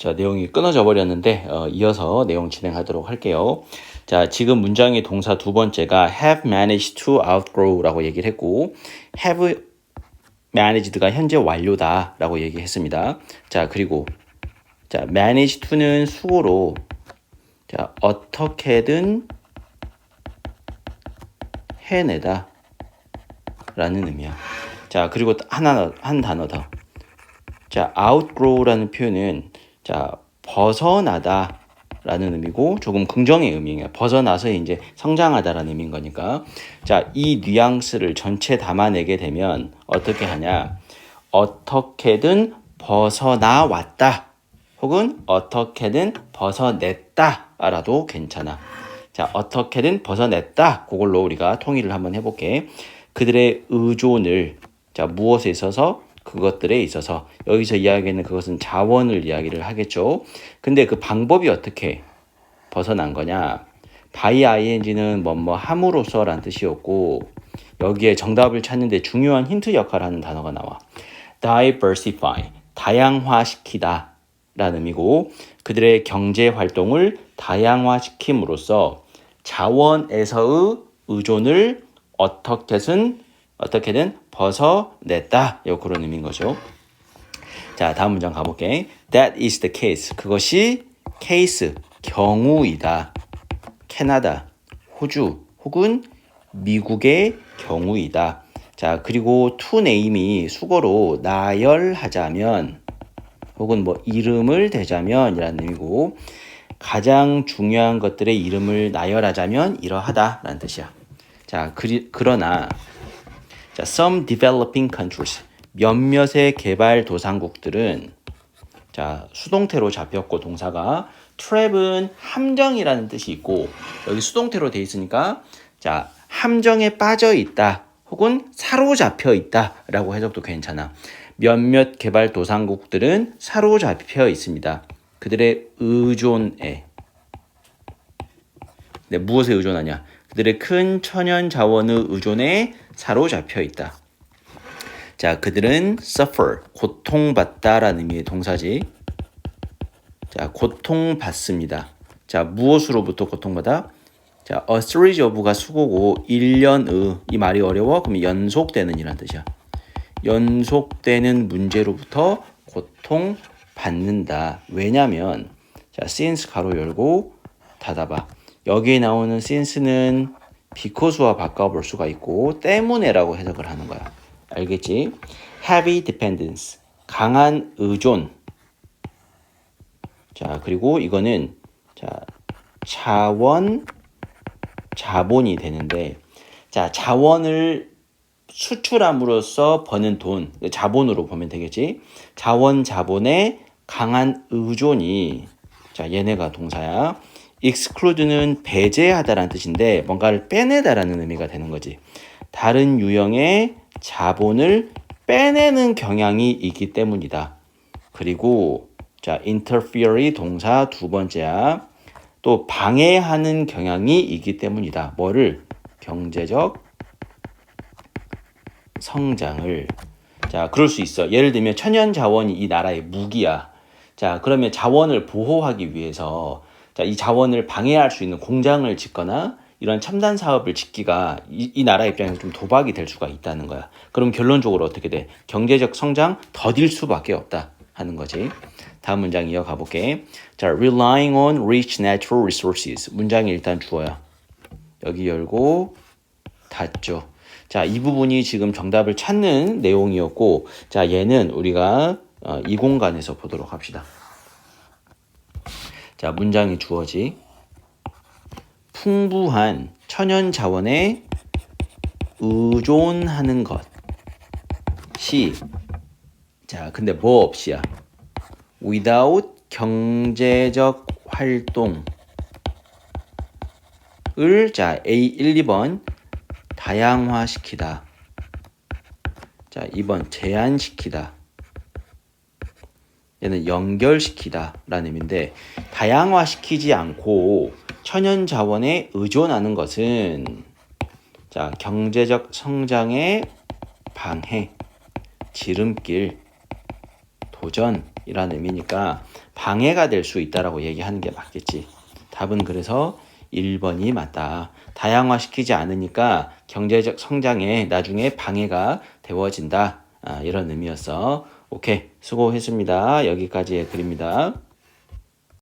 자, 내용이 끊어져 버렸는데 어, 이어서 내용 진행하도록 할게요. 자, 지금 문장의 동사 두 번째가 have managed to outgrow라고 얘기를 했고 have managed가 현재 완료다라고 얘기했습니다. 자, 그리고 자, manage to는 수고로 자, 어떻게든 해내다 라는 의미야. 자, 그리고 하나 한 단어 더. 자, outgrow라는 표현은 자, 벗어나다 라는 의미고 조금 긍정의 의미예요. 벗어나서 이제 성장하다라는 의미인 거니까. 자, 이 뉘앙스를 전체 담아내게 되면 어떻게 하냐? 어떻게든 벗어나 왔다. 혹은 어떻게든 벗어냈다라도 괜찮아. 자, 어떻게든 벗어냈다. 그걸로 우리가 통일을 한번 해볼게. 그들의 의존을 자 무엇에 있어서 그것들에 있어서 여기서 이야기하는 그것은 자원을 이야기를 하겠죠. 근데 그 방법이 어떻게 벗어난 거냐? by ing는 뭐뭐 함으로써라는 뜻이었고 여기에 정답을 찾는데 중요한 힌트 역할을 하는 단어가 나와. diversify 다양화시키다 라는 의미고 그들의 경제 활동을 다양화시킴으로써 자원에서의 의존을 어떻게든 어떻게든 벗어냈다. 요 그런 의미인 거죠. 자, 다음 문장 가볼게. That is the case. 그것이 케이스, 경우이다. 캐나다, 호주 혹은 미국의 경우이다. 자, 그리고 to name이 수거로 나열하자면 혹은 뭐 이름을 대자면 이라는 의미고 가장 중요한 것들의 이름을 나열하자면 이러하다라는 뜻이야. 자, 그리, 그러나 자, some developing countries 몇몇의 개발도상국들은 자, 수동태로 잡혔고 동사가 trap은 함정이라는 뜻이 있고 여기 수동태로 돼 있으니까 자, 함정에 빠져 있다 혹은 사로잡혀 있다라고 해석도 괜찮아. 몇몇 개발도상국들은 사로잡혀 있습니다. 그들의 의존에 네, 무엇에 의존하냐? 그들의 큰 천연 자원의 의존에 사로잡혀 있다. 자, 그들은 suffer, 고통받다라는 의미의 동사지. 자, 고통받습니다. 자, 무엇으로부터 고통받아? 자, a series of가 수고고 1년의 이 말이 어려워? 그럼 연속되는 이란 뜻이야. 연속되는 문제로부터 고통받는다. 왜냐면 자, since 가로 열고 닫아봐. 여기에 나오는 since는 because와 바꿔볼 수가 있고 때문에라고 해석을 하는 거야. 알겠지? heavy dependence 강한 의존. 자 그리고 이거는 자 자원 자본이 되는데 자 자원을 수출함으로써 버는 돈 자본으로 보면 되겠지. 자원 자본의 강한 의존이 자 얘네가 동사야. Exclude는 배제하다라는 뜻인데 뭔가를 빼내다라는 의미가 되는 거지. 다른 유형의 자본을 빼내는 경향이 있기 때문이다. 그리고 자, interfere이 동사 두 번째야. 또 방해하는 경향이 있기 때문이다. 뭐를 경제적 성장을 자, 그럴 수 있어. 예를 들면 천연 자원이 이 나라의 무기야. 자, 그러면 자원을 보호하기 위해서 자, 이 자원을 방해할 수 있는 공장을 짓거나 이런 첨단 사업을 짓기가 이, 이 나라 입장에서 좀 도박이 될 수가 있다는 거야. 그럼 결론적으로 어떻게 돼? 경제적 성장 더딜 수밖에 없다 하는 거지. 다음 문장 이어가 볼게. 자, relying on rich natural resources. 문장이 일단 주어야. 여기 열고 닫죠. 자, 이 부분이 지금 정답을 찾는 내용이었고, 자, 얘는 우리가 어, 이 공간에서 보도록 합시다. 자, 문장이 주어지. 풍부한 천연 자원에 의존하는 것이 자, 근데 뭐 없이야? without 경제적 활동을 자, A 1, 2번 다양화시키다. 자, 2번 제한시키다. 얘는 연결시키다라는 의미인데 다양화시키지 않고 천연 자원에 의존하는 것은 자 경제적 성장의 방해, 지름길, 도전이라는 의미니까 방해가 될 수 있다라고 얘기하는 게 맞겠지. 답은 그래서 1번이 맞다. 다양화시키지 않으니까 경제적 성장에 나중에 방해가 되어진다. 아, 이런 의미였어. 오케이. 수고했습니다. 여기까지의 글입니다.